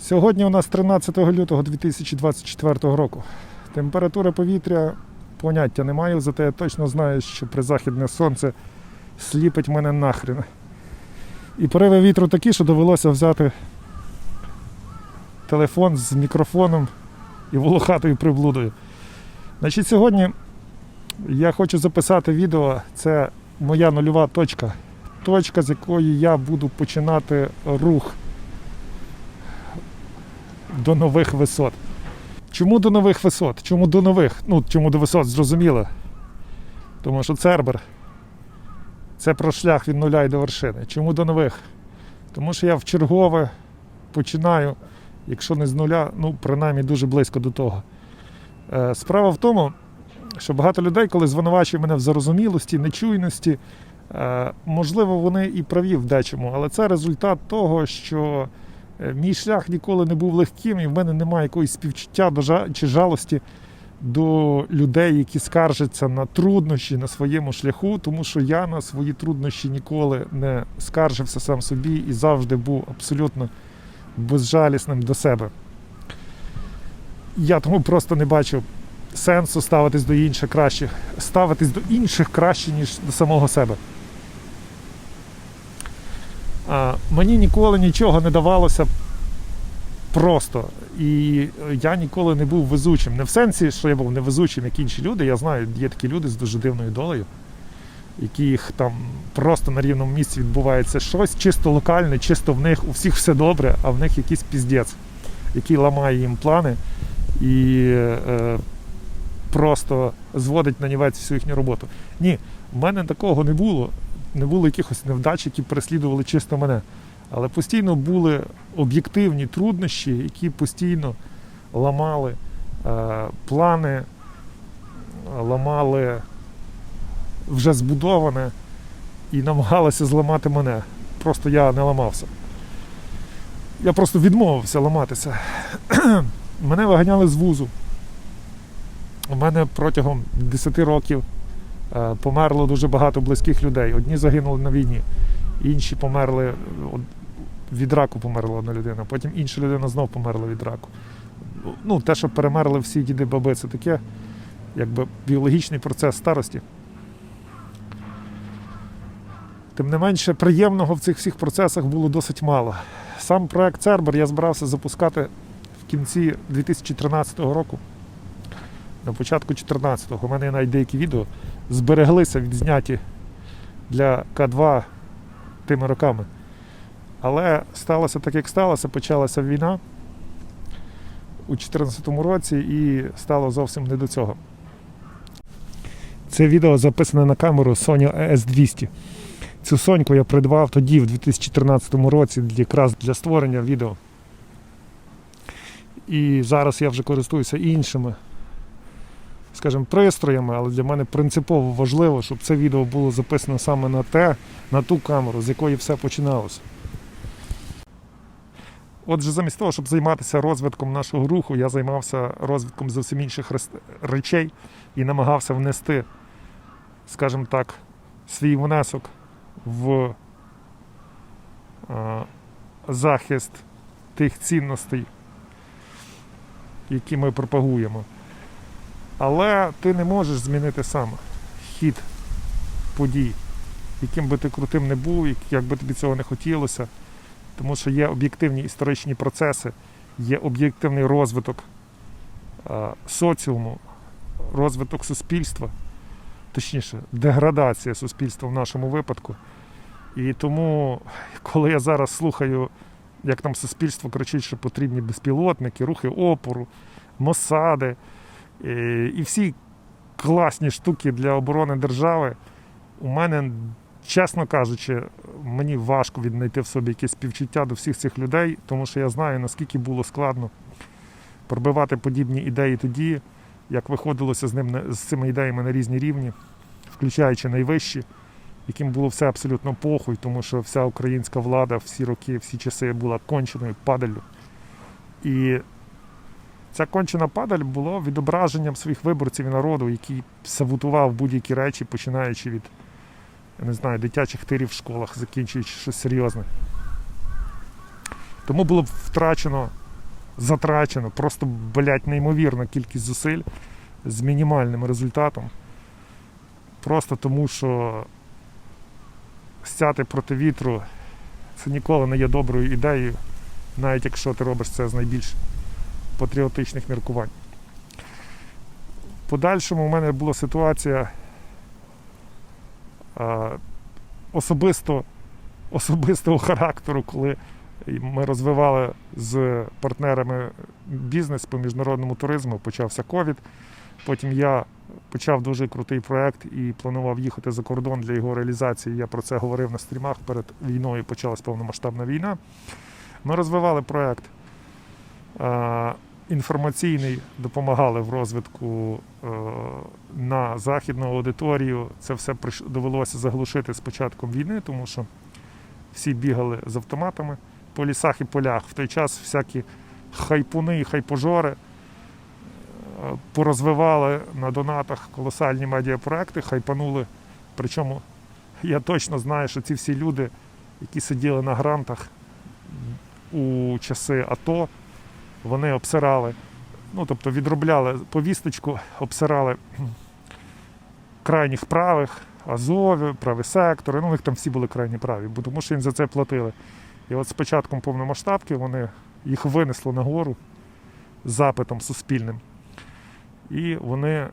Сьогодні у нас 13 лютого 2024 року. Температура повітря поняття не маю, зате я точно знаю, що призахідне сонце сліпить мене нахрен. І пориви вітру такі, що довелося взяти телефон з мікрофоном і волохатою приблудою. Значить, сьогодні я хочу записати відео. Це моя нульова точка. Точка, з якої я буду починати рух до нових висот. Чому до нових висот? Чому до нових? Ну, чому до висот, зрозуміло. Тому що Цербер це про шлях від нуля і до вершини. Чому до нових? Тому що я в чергове починаю, якщо не з нуля, ну, принаймні дуже близько до того. Е, Справа в тому, що багато людей, коли звинувачують мене в зарозумілості, нечуйності, е, можливо, вони і праві в дечому, але це результат того, що мій шлях ніколи не був легким, і в мене немає якоїсь співчуття чи жалості до людей, які скаржаться на труднощі на своєму шляху, тому що я на свої труднощі ніколи не скаржився сам собі і завжди був абсолютно безжалісним до себе. Я тому просто не бачу сенсу ставитись до інших краще, ставитись до інших краще, ніж до самого себе. А, мені ніколи нічого не давалося просто. І я ніколи не був везучим. Не в сенсі, що я був невезучим, як інші люди. Я знаю, є такі люди з дуже дивною долею, яких там просто на рівному місці відбувається щось чисто локальне, чисто в них у всіх все добре, а в них якийсь піздець, який ламає їм плани і е, просто зводить на нівець всю їхню роботу. Ні, в мене такого не було. Не було якихось невдач, які переслідували чисто мене. Але постійно були об'єктивні труднощі, які постійно ламали е, плани, ламали вже збудоване і намагалися зламати мене. Просто я не ламався. Я просто відмовився ламатися. мене виганяли з вузу. У мене протягом 10 років померло дуже багато близьких людей. Одні загинули на війні, інші померли від раку померла одна людина, потім інша людина знов померла від раку. Ну, те, що перемерли всі діди баби, це таке, якби біологічний процес старості. Тим не менше, приємного в цих всіх процесах було досить мало. Сам проект Цербер я збирався запускати в кінці 2013 року. На початку 2014-го. У мене є навіть деякі відео збереглися відзняті для К2 тими роками. Але сталося так, як сталося, почалася війна у 2014 році і стало зовсім не до цього. Це відео записане на камеру Sony ES200. Цю соньку я придбав тоді, в 2014 році, якраз для створення відео. І зараз я вже користуюся іншими, скажімо, пристроями, але для мене принципово важливо, щоб це відео було записано саме на те, на ту камеру, з якої все починалося. Отже, замість того, щоб займатися розвитком нашого руху, я займався розвитком зовсім інших речей і намагався внести, скажімо так, свій внесок в е, захист тих цінностей, які ми пропагуємо. Але ти не можеш змінити сам хід подій, яким би ти крутим не був, як- би тобі цього не хотілося. Тому що є об'єктивні історичні процеси, є об'єктивний розвиток е, соціуму, розвиток суспільства, точніше, деградація суспільства в нашому випадку. І тому, коли я зараз слухаю, як там суспільство кричить, що потрібні безпілотники, рухи опору, мосади і всі класні штуки для оборони держави, у мене чесно кажучи, мені важко віднайти в собі якесь співчуття до всіх цих людей, тому що я знаю, наскільки було складно пробивати подібні ідеї тоді, як виходилося з, ним, з цими ідеями на різні рівні, включаючи найвищі, яким було все абсолютно похуй, тому що вся українська влада всі роки, всі часи була конченою падаллю. І ця кончена падаль була відображенням своїх виборців і народу, який саботував будь-які речі, починаючи від я не знаю, дитячих тирів в школах, закінчуючи щось серйозне. Тому було б втрачено затрачено, просто, блядь, неймовірна кількість зусиль з мінімальним результатом. Просто тому, що стяти проти вітру це ніколи не є доброю ідеєю, навіть якщо ти робиш це з найбільш патріотичних міркувань. В подальшому у мене була ситуація особисто, особистого характеру, коли ми розвивали з партнерами бізнес по міжнародному туризму, почався ковід. Потім я почав дуже крутий проект і планував їхати за кордон для його реалізації. Я про це говорив на стрімах. Перед війною почалась повномасштабна війна. Ми розвивали проект е, інформаційний, допомагали в розвитку е, на західну аудиторію. Це все довелося заглушити з початком війни, тому що всі бігали з автоматами по лісах і полях. В той час всякі хайпуни і хайпожори е, порозвивали на донатах колосальні медіапроекти, хайпанули. Причому я точно знаю, що ці всі люди, які сиділи на грантах у часи АТО, вони обсирали, ну тобто відробляли повісточку, обсирали крайніх правих, Азові, правий сектор, ну у них там всі були крайні праві, бо тому що їм за це платили. І от з початком повномасштабки вони їх винесли нагору з запитом суспільним. І вони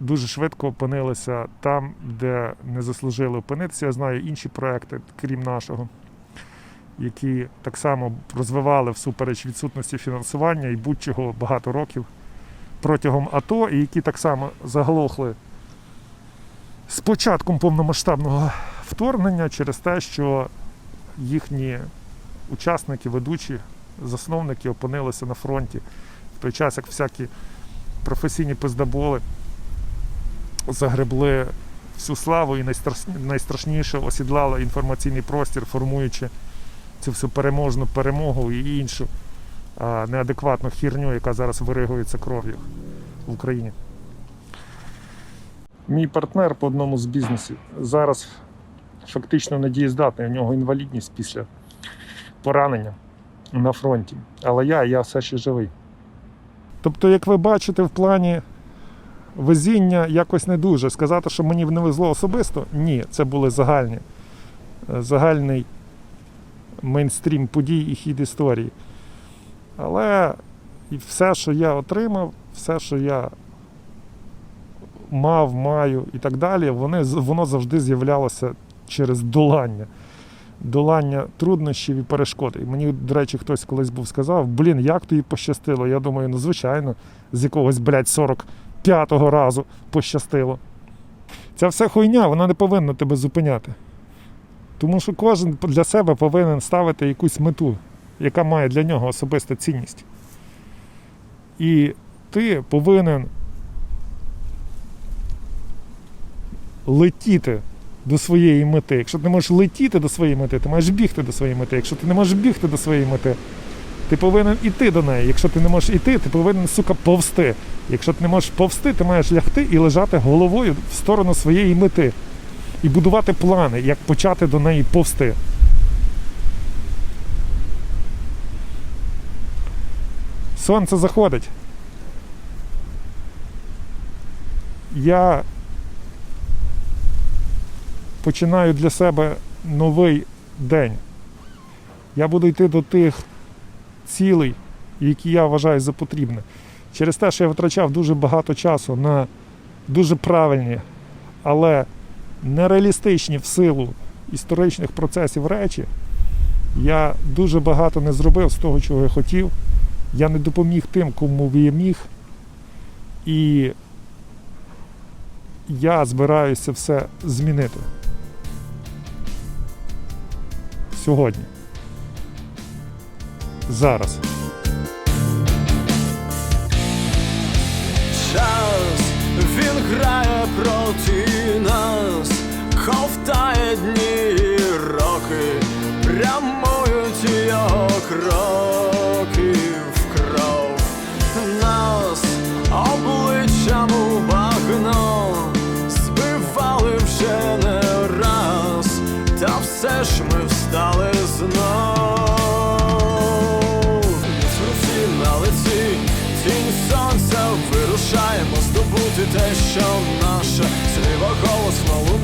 дуже швидко опинилися там, де не заслужили опинитися. Я знаю інші проекти, крім нашого, які так само розвивали всупереч відсутності фінансування і будь-чого багато років протягом АТО, і які так само заглохли з початком повномасштабного вторгнення через те, що їхні учасники, ведучі, засновники опинилися на фронті в той час, як всякі професійні пиздаболи загребли всю славу і найстрашніше осідлали інформаційний простір, формуючи цю всю переможну перемогу і іншу а, неадекватну хірню, яка зараз виригується кров'ю в Україні. Мій партнер по одному з бізнесів зараз фактично недієздатний. У нього інвалідність після поранення на фронті. Але я, я все ще живий. Тобто, як ви бачите, в плані везіння якось не дуже. Сказати, що мені не везло особисто, ні, це були загальні. Загальний мейнстрім подій і хід історії. Але і все, що я отримав, все, що я мав, маю і так далі, вони, воно завжди з'являлося через долання. Долання труднощів і перешкод. І мені, до речі, хтось колись був сказав: блін, як тобі пощастило? Я думаю, ну звичайно, з якогось, блядь, 45-го разу пощастило. Ця вся хуйня, вона не повинна тебе зупиняти. Тому що кожен для себе повинен ставити якусь мету, яка має для нього особисту цінність. І ти повинен летіти до своєї мети. Якщо ти не можеш летіти до своєї мети, ти маєш бігти до своєї мети. Якщо ти не можеш бігти до своєї мети, ти повинен іти до неї. Якщо ти не можеш іти, ти повинен, сука, повсти. Якщо ти не можеш повсти, ти маєш лягти і лежати головою в сторону своєї мети. І будувати плани, як почати до неї повсти. Сонце заходить. Я починаю для себе новий день. Я буду йти до тих цілей, які я вважаю за потрібне. Через те, що я витрачав дуже багато часу на дуже правильні, але нереалістичні в силу історичних процесів речі, я дуже багато не зробив з того, чого я хотів. Я не допоміг тим, кому я міг. І я збираюся все змінити. Сьогодні. Зараз. Час він грає проти нас, ковтає дні і роки, прямують його кроки в кров нас обличчям у багно збивали вже не раз, та все ж ми встали знов. Ніч руці поспішаємо здобути те, що наше Сліва голосно лунає та